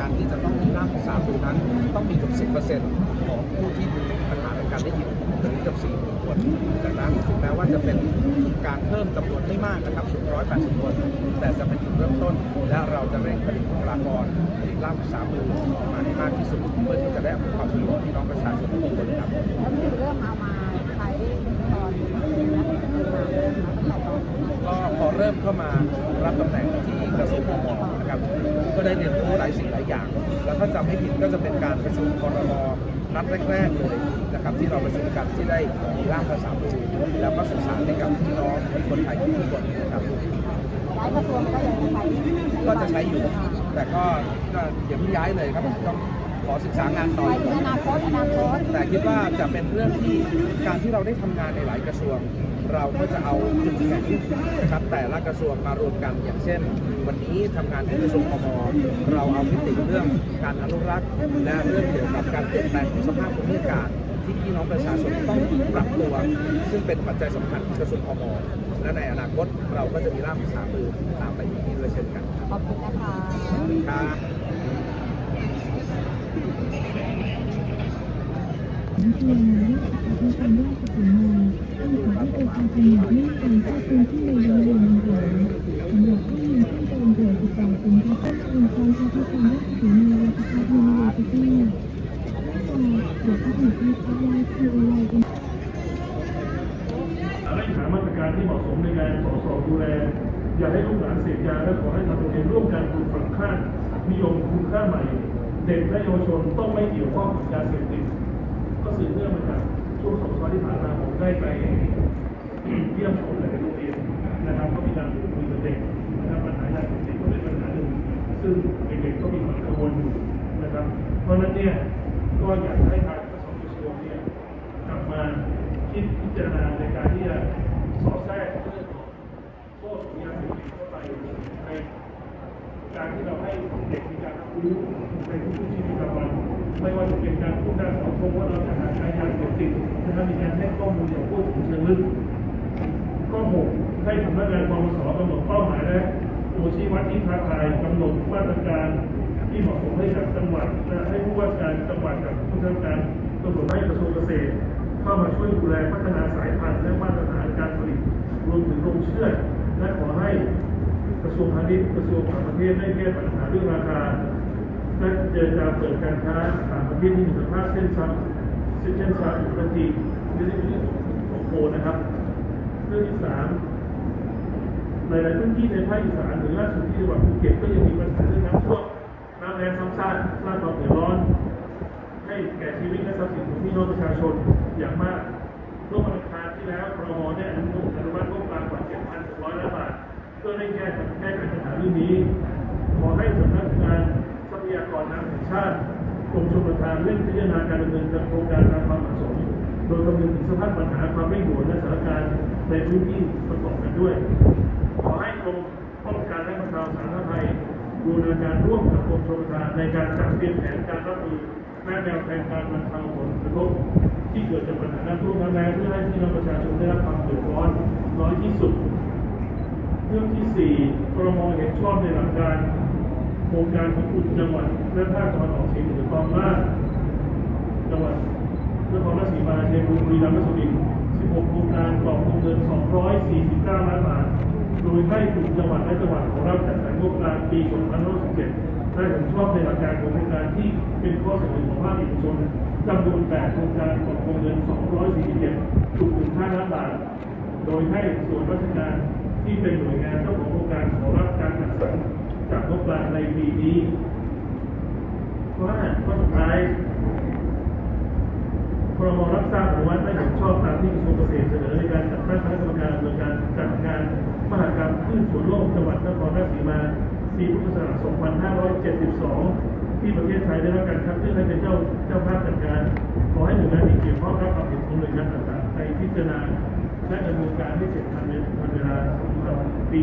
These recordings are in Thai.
การที่จะต้องรับ3หมื่นั้นต้องมีกับ 10%ของผู้ที่มีปัญหาในการได้ยินหรือกับ4 0,000คนดังนั้นถึงแม้ว่าจะเป็นการเพิ่มจำนวนไม่มากนะครับถึง180 คน แต่จะเป็นจุดเริ่มต้น และเราจะเร่งผลิตบุคลากรผลิตล่ามภาษามือออกมาให้มากที่สุด เพื่อที่จะได้ความสะดวกพี่น้องประชาชนทุกคนครับแล้วคือเริ่มเอามาใช้ตอนเป็นนักศึกษาตั้งแต่ตอนนั้น ก็พอ เริ่มเข้ามารับตำแหน่งที่กระทรวงมมนะครับก็ได้เรียนรู้หลายสิ่งหลายอย่าง แล้วถ้าจำไม่ผิดก็จะเป็นการประชุมคอรมอนัดแรกๆเลยนะครับที่เราประชุมกันที่ได้มีร่างภาษามือแล้วก็สื่อสารให้กับพี่น้องคนไทยทุกคนนะครับย้ายกระทรวงก็ยังจะใช้ก็จะใช้อยู่ แต่ก็ก็อย่าเพิ่งย้ายเลยครับต้องขอศึกษางานต่อไปอนาคตอนาคตแต่คิดว่าจะเป็นเรื่องที่การที่เราได้ทำงานในหลายกระทรวง เราก็จะเอาจุดแข็งนะครับแต่ละกระทรวงมารวมกันอย่างเช่น วันนี้ทำงานที่กระทรวงพมเราเอามิติเรื่องการอนุรักษ์ และเรื่องเกี่ยวกับการเปลี่ยนแปลงของสภาพภูมิอากาศที่พี่น้องประชาชนต้องปรับตัว ซึ่งเป็นปัจจัยสำคัญของกระทรวงพมและในอนาคตเราก็จะมีร่างภาษามือตามไปอีกนี้ด้วยเช่นกันขอบคุณนะคะครับนักเรีย นและนักศึกษาทุกคนได้ศึกษาต้องขอให้โอกาสเป็นผู้พื้นที่ในโรงเรียนต่างๆสำหรับผู้เรียนที่เป็นเด็กติดต่อสินค้าต้นทุนการใช้ที่การรักษาในราชภัฏยูนิเวอร์ซิตี้แต่เด็กที่ถูกวิเคราะห์ว่าคืออะไรเป็นและหามาตรการที่เหมาะสมในการสอดส่องดูแล อย่าให้ลูกหลานเสพยาและขอให้ทางโรงเรียนร่วมกันปลูกฝังค่านิยมคุณค่าใหม่ เด็กและเยาวชนต้องไม่เกี่ยวข้องกับยาเสพติดก็สืบเนื่องมาจากช่วงสองสัปดาห์ที่ผ่านมาผมได้ไป เยี่ยมชมหลายโรงเรียนนะครับก็มีการพูดคุยกับเด็กนะครับปัญหายาเสพติดก็เป็นปัญหาหนึ่งซึ่งเด็กๆก็มีความกังวลอยู่นะครับ เพราะนั้นเนี่ยก็อยากให้ทางทั้งสองกระทรวงเนี่ยกลับมาคิดพิจารณาในการที่จะสอดแทรกเรื่องของโทษของยาเสพติดเข้าไปในการที่เราให้เด็กมีการรับรู้ในทุกๆชีวิตประจำวันไม่ว่าจะเป็นการพูดการสอนชมว่าเราจะหาใช้ยาเสพติดนะครับมีการให้ข้อมูลอย่างพูดถึงเชิงลึก ข้อหกให้สำนักงานปปสกำหนดเป้าหมายและตัวชี้วัดที่ท้าทายกำหนดมาตรการที่เหมาะสมให้กับจังหวัดและให้ผู้ว่าการจังหวัดกับผู้ทำการกำหนดให้กระทรวงเกษตร เข้ามาช่วยดูแลพัฒนาสายพันธุ์และมาตรฐานการผลิตรวมถึงโรงเชื่อดและขอให้กระทรวงพาณิชย์กระทรวงต่างประเทศได้แก้ปัญหาเรื่องราคาและเจรจาเปิดการค้าต่างประเทศที่มีสภาพเส้นซับเส้นเส้นซับปกติไม่ได้เรื่องของโคนะครับ เรื่องที่สามหลายๆพื้นที่ในภาคอีสานหรือล่าสุดที่จังหวัดภูเก็ตก็ยังมีปัญหาเรื่องน้ำท่วมน้ำแรงซ้ำซากสร้างความเดือดร้อน ให้แก่ชีวิตและทรัพย์สินของพี่น้องประชาชนอย่างมากเมื่อวันอังคารที่แล้วพรมได้อนุโมทนาอนุมัติงบประมาณกว่า7,600ล้านบาทเพื่อให้แก้แก้ไขปัญหาเรื่องนี้ ขอให้สำนักงานทรัพยากรน้ำแห่งชาติกรมชลประทานเร่งพิจารณาการดำเนินโครงการตามความเหมาะสม ยคำนึงถึงสภาพปัญหาความไม่ด่วนและสถานการณ์ในพื้นที่ประกอบกันด้วย ขอให้กรมป้องกันและบรรเทาสาธารณภัยบูรณาการร่วมกับกรมชลประทานในการจัดเตรียมแผนการรับมือและแนวทางการบรรเทาผลกระทบที่เกิดจากปัญหาน้ำท่วมน้ำแล้งเพื่อให้พี่น้องประชาชนได้รับความเดือดร้อนน้อยที่สุด เรื่องที่สี่กรมเห็นชอบในหลักการโครงการของคุณจังหวัดและภาคตะวันออกเฉียงเหนือตอนล่างจังหวัด นครราชสีมาชัยภูมิบุรีรัมย์และสุรินทร์16โครงการกรอบวงเงิน 249 ล้านบาท โดยให้กลุ่มจังหวัดและจังหวัดของเราจัดสรรงบประมาณปี2567ได้เห็นชอบในหลักการของโครงการที่เป็นข้อเสนอของภาคเอกชนจำนวน8โครงการกรอบวงเงิน 247จุด15ล้านบาท โดยให้ส่วนราชการที่เป็นหน่วยงานเจ้าของโครงการขอรับการจัดสรรจากงบประมาณในปีนี้ข้อห้าข้อสุดท้าย รมรับทราบอนุมัติได้เห็นชอบตามที่กระทรวงเกษตรเสนอในการจัดตั้งคณะกรรมการดำเนินการจัดงานมหกรรมพืชสวนโลกจังหวัดนครราชสีมาปีพุทธศักราช2572 ที่ประเทศไทยได้รับการคัดเลือกให้เป็นเจ้าเจ้าภาพจัดการ ขอให้หน่วยงานที่เกี่ยวข้องรับความเห็นของหน่วยงานต่างๆไปพิจารณาและดำเนินการให้เสร็จภายในทันเวลาสำหรับปี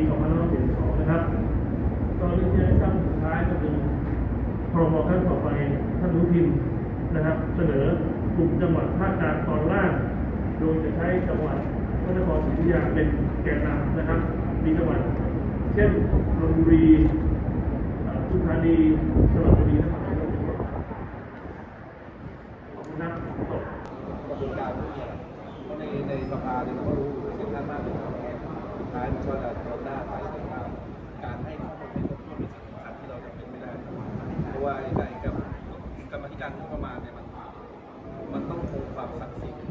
2572นะครับตอนนี้ที่ให้ทราบสุดท้ายก็คือพรบขั้นต่อไปท่านรู้พิมพ์นะครับ เสนอ กลุ่มจังหวัดภาคกลางตอนล่าง โดยจะใช้จังหวัดพระนครศรีอยุธยาเป็นแกนนำนะครับ มีจังหวัดเช่นลบุรีสุพรรณบุรีสระบุรีนะครับขอบคุณนะกระบการในในสภาเนี่ยเราก็รู้เสียงข้างมากเลยคสุดท้ายมันก็จะลดหน้าไป มันต้องคงความศักดิ์สิทธิ์